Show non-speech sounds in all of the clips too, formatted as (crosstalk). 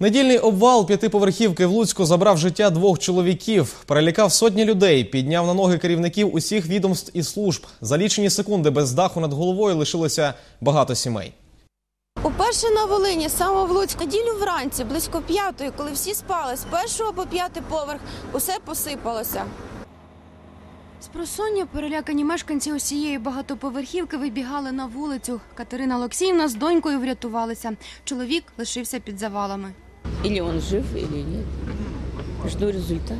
Недільний обвал п'ятиповерхівки в Луцьку забрав життя двох чоловіків, перелякав сотні людей, підняв на ноги керівників усіх відомств і служб. За лічені секунди без даху над головою лишилося багато сімей. Уперше на Волині, саме в Луцьку, неділю вранці, близько п'ятої, коли всі спали, з першого по п'ятий поверх, усе посипалося. З просоння перелякані мешканці усієї багатоповерхівки вибігали на вулицю. Катерина Олексіївна з донькою врятувалися. Чоловік лишився під завалами. Или он жив, или нет. Жду результат.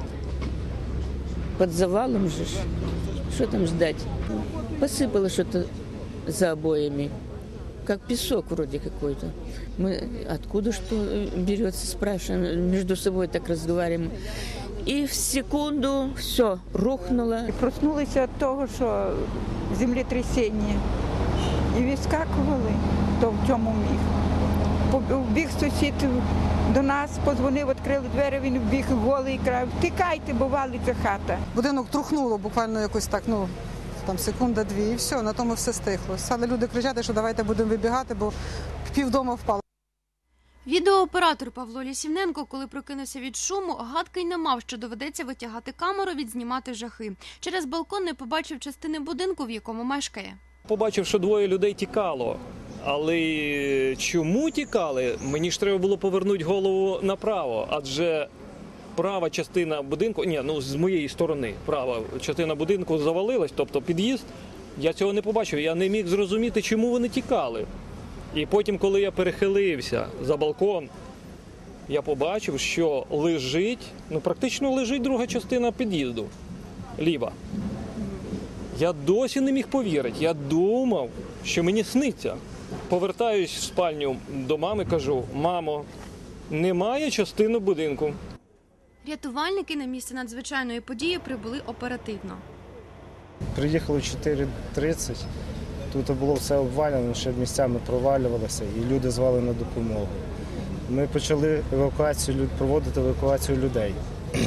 Под завалом же. ж. Что там ждать? Посыпало что-то за обоями. Как песок вроде какой-то. Мы откуда что э, берется, спрашиваем, между собой так разговариваем. И в секунду все рухнуло. Проснулися від того, що землетрясіння. І відскакували, хто в цьому міг. По- Вбіг сусід до нас, позвонив, відкрили двері, він вбіг голий і крав. Тикайте, бо валиться хата. Будинок трухнуло буквально якось так, ну там секунда-дві, і все, на тому все стихло. Стали люди кричати, що давайте будемо вибігати, бо півдома впало. Відеооператор Павло Лісівненко, коли прокинувся від шуму, гадки й не мав, що доведеться витягати камеру, відзнімати жахи. Через балкон не побачив частини будинку, в якому мешкає. побачив, що двоє людей тікало. Але чому тікали? Мені ж треба було повернути голову направо, адже права частина будинку, ні, ну з моєї сторони, права частина будинку завалилась, тобто під'їзд. Я цього не побачив. Я не міг зрозуміти, чому вони тікали. І потім, коли я перехилився за балкон, я побачив, що лежить, ну практично лежить друга частина під'їзду. Ліва. Я досі не міг повірити. Я думав, що мені сниться. Повертаюсь в спальню до мами, кажу: мамо, немає частини будинку. Рятувальники на місце надзвичайної події прибули оперативно. Приїхали в 4.30. Тут було все обвалено, ще місцями провалювалося, і люди звали на допомогу. Ми почали евакуацію, проводити евакуацію людей. (clears throat)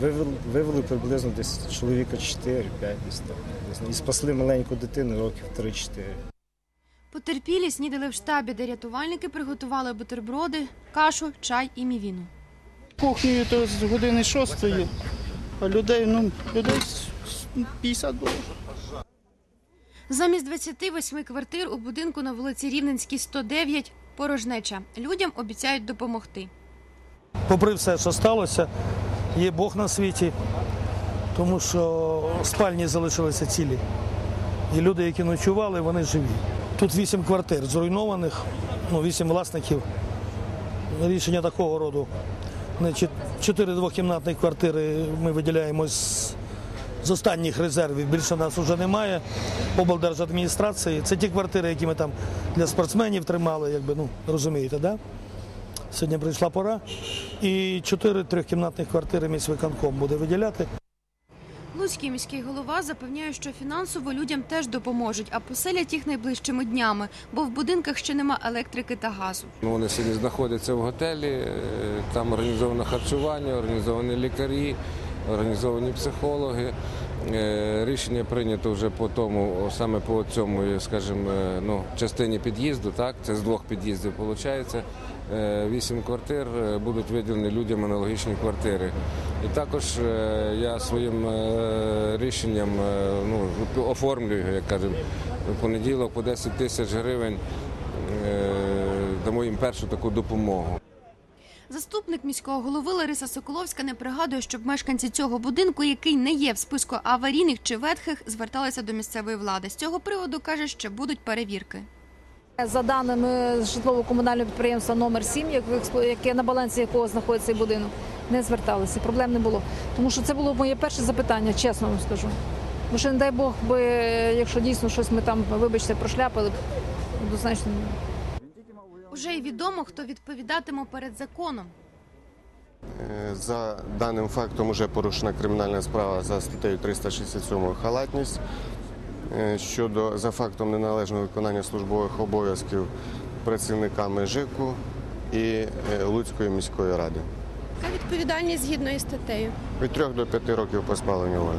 Вивели, вивели приблизно десь чоловіка 4-5 десь так. І спасли маленьку дитину років 3-4. Потерпілі снідали в штабі, де рятувальники приготували бутерброди, кашу, чай і мівіну. Кухнею то з години шостої, а людей, ну, людей с- с- 50 було. Замість 28 квартир у будинку на вулиці Рівненській 109 порожнеча. Людям обіцяють допомогти. Попри все, що сталося, є Бог на світі, тому що спальні залишилися цілі. І люди, які ночували, вони живі. Тут вісім квартир зруйнованих, ну, вісім власників. Рішення такого роду. Чотири двокімнатні квартири ми виділяємо з, останніх резервів. Більше нас вже немає. Облдержадміністрації. Це ті квартири, які ми там для спортсменів тримали, якби, ну, розумієте, да? Сьогодні прийшла пора. І чотири трьохкімнатних квартири міськвиконком буде виділяти. Луцький міський голова запевняє, що фінансово людям теж допоможуть, а поселять їх найближчими днями, бо в будинках ще нема електрики та газу. Ну, Вони сьогодні знаходяться в готелі, е, там організовано харчування, організовані лікарі, організовані психологи. Е, Рішення прийнято вже по тому, саме по цьому, скажімо, е, ну, частині під'їзду, так, це з двох під'їздів виходить. Е, Вісім квартир е, будуть виділені людям аналогічні квартири. І також е, я своїм е, рішенням е, ну, оформлюю, як кажемо, в понеділок по 10 тисяч гривень е, дамо їм першу таку допомогу. Заступник міського голови Лариса Соколовська не пригадує, щоб мешканці цього будинку, який не є в списку аварійних чи ветхих, зверталися до місцевої влади. З цього приводу каже, що будуть перевірки. За даними житлово-комунального підприємства номер 7 як в яке на балансі якого знаходиться цей будинок, не зверталися. Проблем не було. Тому що це було моє перше запитання, чесно вам скажу. Бо що, не дай Бог, би, якщо дійсно щось ми там, вибачте, прошляпали, однозначно. Уже й відомо, хто відповідатиме перед законом. Е, За даним фактом вже порушена кримінальна справа за статтею 367 халатність Е, щодо за фактом неналежного виконання службових обов'язків працівниками ЖИКу і е, Луцької міської ради. Яка відповідальність згідно із статтею? Від 3 до 5 років позбавлення волі.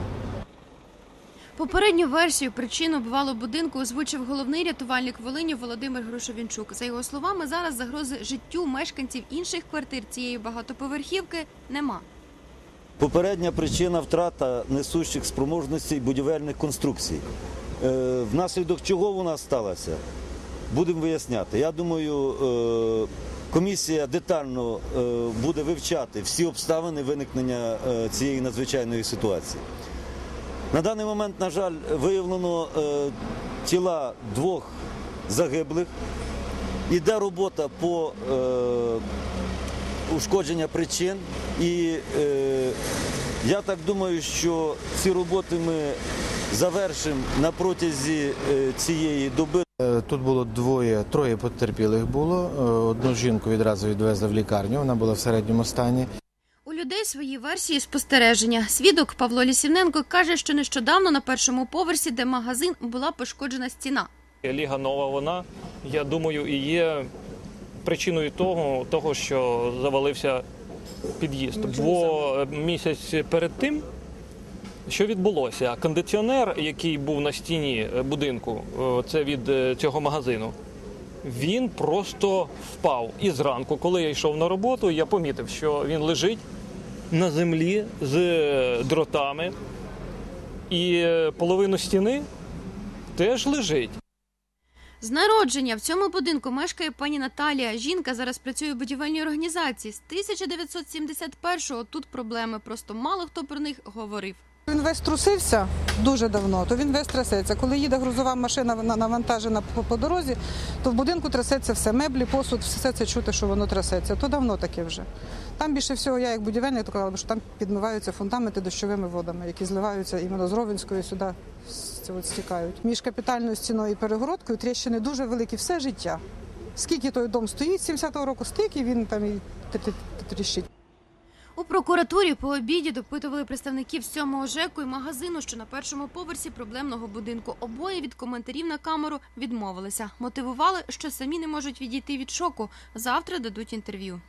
Попередню версію причин обвалу будинку озвучив головний рятувальник Волині Володимир Грушовінчук. За його словами, зараз загрози життю мешканців інших квартир цієї багатоповерхівки нема. Попередня причина втрата несущих спроможностей будівельних конструкцій. Е, Внаслідок чого вона сталася, будемо виясняти. Я думаю, е, комісія детально е, буде вивчати всі обставини виникнення цієї надзвичайної ситуації. На даний момент, на жаль, виявлено е, тіла двох загиблих. Іде робота по е, ушкодження причин. І е, я так думаю, що ці роботи ми завершимо на протязі цієї доби. Тут було двоє, троє потерпілих було. Одну жінку відразу відвезли в лікарню, вона була в середньому стані. Людей свої версії спостереження. Свідок Павло Лісівненко каже, що нещодавно на першому поверсі, де магазин, була пошкоджена стіна. Ліга нова вона, я думаю, і є причиною того, того що завалився під'їзд. Бо місяць перед тим, що відбулося, кондиціонер, який був на стіні будинку, е, це від е, цього магазину, він просто впав. І зранку, коли я йшов на роботу, я помітив, що він лежить на землі з дротами, і е, половину стіни теж лежить. З народження в цьому будинку мешкає пані Наталія. Жінка зараз працює в будівельній організації. З 1971-го тут проблеми, просто мало хто про них говорив. Він весь трусився дуже давно, то він весь трясеться. Коли їде грузова машина вона навантажена по, дорозі, то в будинку трясеться все. Меблі, посуд, все це чути, що воно трясеться. То давно таке вже. Там більше всього, я як будівельник, то казала, що там підмиваються фундаменти дощовими водами, які зливаються іменно з Ровенської сюди от стікають. Між капітальною стіною і перегородкою тріщини дуже великі все життя. Скільки той дом стоїть 70-го року, стільки він там і тріщить. У прокуратурі по обіді допитували представників сьомого ЖЕКу і магазину, що на першому поверсі проблемного будинку. Обоє від коментарів на камеру відмовилися. Мотивували, що самі не можуть відійти від шоку. Завтра дадуть інтерв'ю.